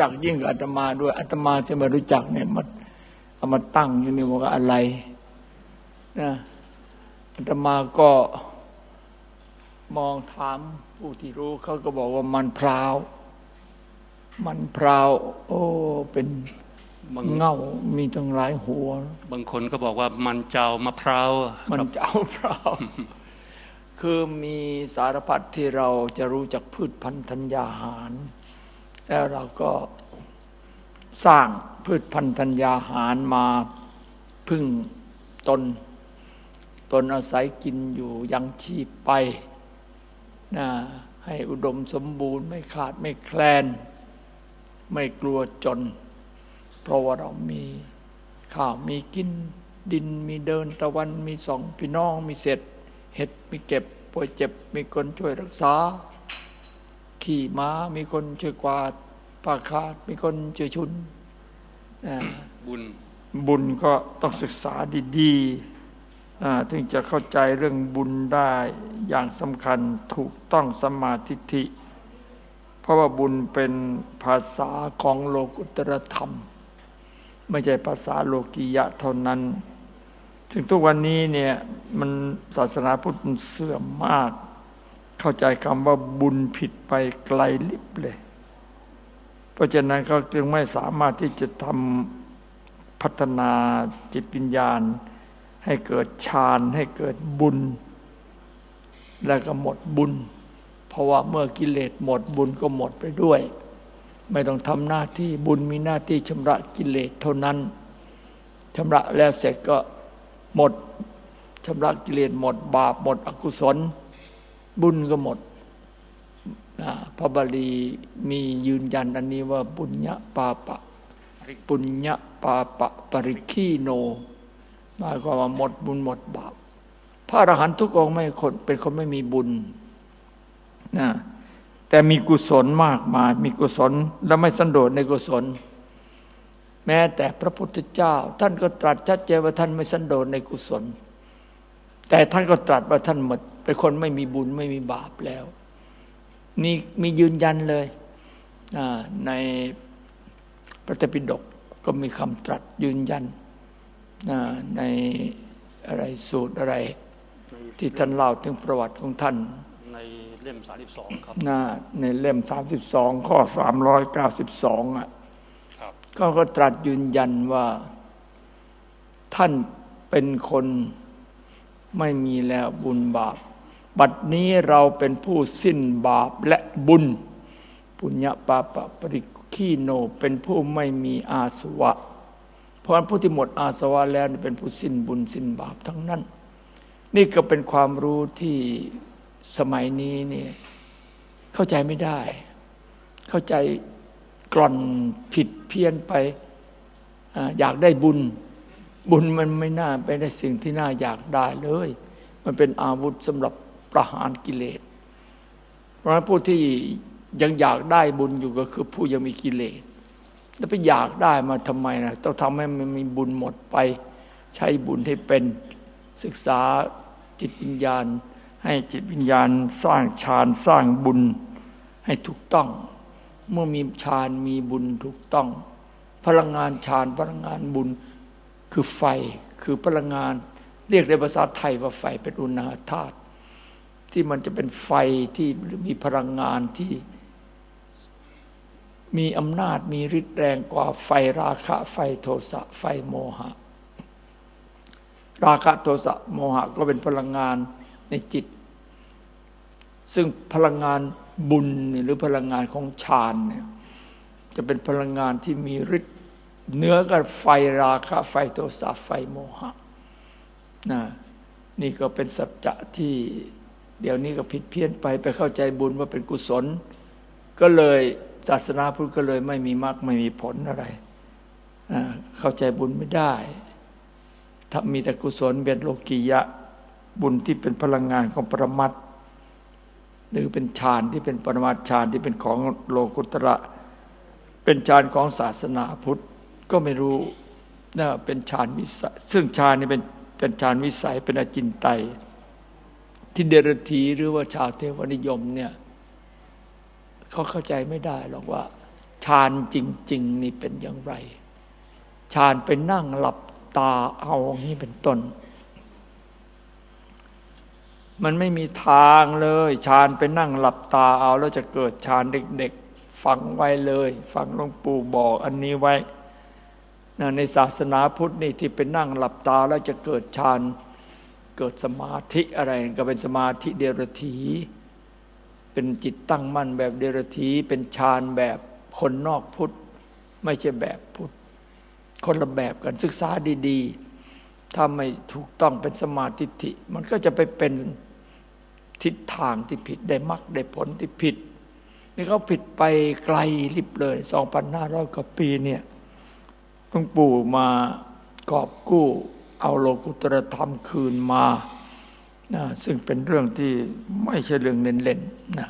จักยิ่งกว่าอาตมาด้วยอาตมาจะไม่รู้จักเนี่ยมันเอามาตั้งอยู่นี่ว่าอะไรนะอาตมาก็มองถามผู้ที่รู้เขาก็บอกว่ามันพราว มันพราว โอ้เป็นบางเง่ามีตั้งหลายหัว บางคนก็บอกว่ามันเจ้ามะพร้าวมันครับจะเอาเปล่าคือมีสารพัดที่เราจะรู้จากพืชพันธุ์ธัญญาหาร แล้วเราก็สร้างพืชพันธัญญาหารมาพึ่งตน ตนอาศัยกินอยู่ยังชีพไปนะให้อุดมสมบูรณ์ไม่ขาดไม่แคลน ไม่กลัวจน เพราะว่าเรามีข้าวมีกินดินมีเดินตะวันมีสองพี่น้องมีเสร็จเห็ดมีเก็บป่วยเจ็บมีคนช่วยรักษา ขี่ม้า มีคนช่วยกวาดปากขาด มีคนช่วยชุนนะบุญบุญก็ต้องศึกษาดีๆอ่าถึงจะเข้าใจเรื่องบุญได้อย่างสำคัญถูกต้องสมมาธิฐิเพราะว่าบุญเป็นภาษาของโลกุตรธรรม ไม่ใช่ภาษาโลกียะเท่านั้น ถึงทุกวันนี้เนี่ยมันศาสนาพุทธมันเสื่อมมาก เข้าใจคำว่าบุญผิดไปไกลลิบเลย เพราะฉะนั้นเขาจึงไม่สามารถที่จะทำพัฒนาจิตวิญญาณ ให้เกิดฌานให้เกิดบุญ แล้วก็หมดบุญ เพราะว่าเมื่อกิเลสหมดบุญก็หมดไปด้วย ไม่ต้องทำหน้าที่บุญมีหน้าที่ชำระกิเลสเท่านั้นชำระแล้วเสร็จก็หมดชำระกิเลสหมดบาปหมดอกุศล บุญก็หมดอ่าพระบาลีมียืนยันอันนี้ว่าบุญญาปาปะ ปุญญาปาปะปริคีโนหมายความว่าหมดบุญหมดบาปพระอรหันต์ทุกองค์ไม่คนเป็นคนไม่มีบุญนะแต่มีกุศลมากมายมีกุศลและไม่สันโดษในกุศล แม้แต่พระพุทธเจ้า ท่านก็ตรัสชัดเจนว่าท่านไม่สันโดษในกุศล แต่ท่านก็ตรัสว่าท่านหมด เป็นคนไม่มีบุญไม่มีบาปแล้ว นี่มียืนยันเลยอ่าในพระไตรปิฎกก็มีคำตรัสยืนยันอ่าในอะไรสูตรอะไร ที่ท่านเล่าถึงประวัติของท่าน ในเล่ม 32 ครับหน้าในเล่ม 32 ข้อ 392อะครับก็ก็ตรัสยืนยันว่าท่านเป็นคนไม่มีแล้วบุญบาป บัดนี้เราเป็นผู้สิ้นบาปและบุญ ปุญญาปาปะปริคีโนเป็นผู้ไม่มีอาสวะ เพราะฉะนั้นผู้ที่หมดอาสวะแล้วเป็นผู้สิ้นบุญสิ้นบาปทั้งนั้น นี่ก็เป็นความรู้ที่สมัยนี้เนี่ยเข้าใจไม่ได้ เข้าใจกล่อนผิดเพี้ยนไปออยากได้บุญ บุญมันไม่น่าไปได้สิ่งที่น่าอยากได้เลย มันเป็นอาวุธสำหรับ ประหารกิเลส เพราะฉะนั้นผู้ที่ยังอยากได้บุญอยู่ก็คือผู้ยังมีกิเลส แล้วไปอยากได้มาทำไมนะต้องทำให้มันมีบุญหมดไป ใช้บุญให้เป็นศึกษาจิตวิญญาณ ให้จิตวิญญาณสร้างฌานสร้างบุญให้ถูกต้อง เมื่อมีฌานมีบุญถูกต้อง พลังงานฌานพลังงานบุญคือไฟคือพลังงาน เรียกในภาษาไทยว่าไฟเป็นอุณหธาตุ ที่มันจะเป็นไฟที่มีพลังงานที่มีอำนาจมีฤทธิ์แรงกว่าไฟราคะ ไฟโทสะ ไฟโมหะ ราคะโทสะโมหะก็เป็นพลังงานในจิต ซึ่งพลังงานบุญหรือพลังงานของฌานเนี่ยจะเป็นพลังงานที่มีฤทธิ์เนื้อกับไฟราคะ ไฟโทสะไฟโมหะนะนี่ก็เป็นสัจจะที่ เดี๋ยวนี้ก็ผิดเพี้ยนไปไปเข้าใจบุญว่าเป็นกุศล ก็เลยศาสนาพุทธก็เลยไม่มีมรรคไม่มีผลอะไร เข้าใจบุญไม่ได้ถ้ามีแต่กุศลเป็นโลกียะบุญที่เป็นพลังงานของปรมัตหรือเป็นฌานที่เป็นปรมัตฌานที่เป็นของโลกุตระ เป็นฌานของศาสนาพุทธก็ไม่รู้นะเป็นฌานวิสัยซึ่งฌานนี่เป็นเป็นฌานวิสัยเป็นอจินไตย ที่เดรธีหรือว่าชาวเทวนิยมเนี่ยเขาเข้าใจไม่ได้หรอกว่าฌานจริง ๆ นี่เป็นอย่างไรฌานไปนั่งหลับตาเอาอย่างนี้เป็นต้น มันไม่มีทางเลยฌานไปนั่งหลับตาเอาแล้วจะเกิดฌานเด็ก ๆ ฟังไว้เลย ฟังหลวงปู่บอกอันนี้ไว้ในศาสนาพุทธนี่ที่ไปนั่งหลับตาแล้วจะเกิดฌาน เกิดสมาธิอะไรก็เป็นสมาธิเดรถีเป็นจิตตั้งมั่นแบบเดรถีเป็นฌานแบบคนนอกพุทธ ไม่ใช่แบบพุทธ คนละแบบกันศึกษาดี ๆ ถ้าไม่ถูกต้องเป็นสมาธิิมันก็จะไปเป็นทิศทางที่ผิดได้มรรคได้ผลที่ผิด นี่เขาผิดไปไกลลิบเลย2,500กว่าปีเนี่ยหลวงปู่มากอบกู้ เอาโลกุตรธรรมคืนมานะซึ่งเป็นเรื่องที่ไม่ใช่เรื่องเล่นๆนะ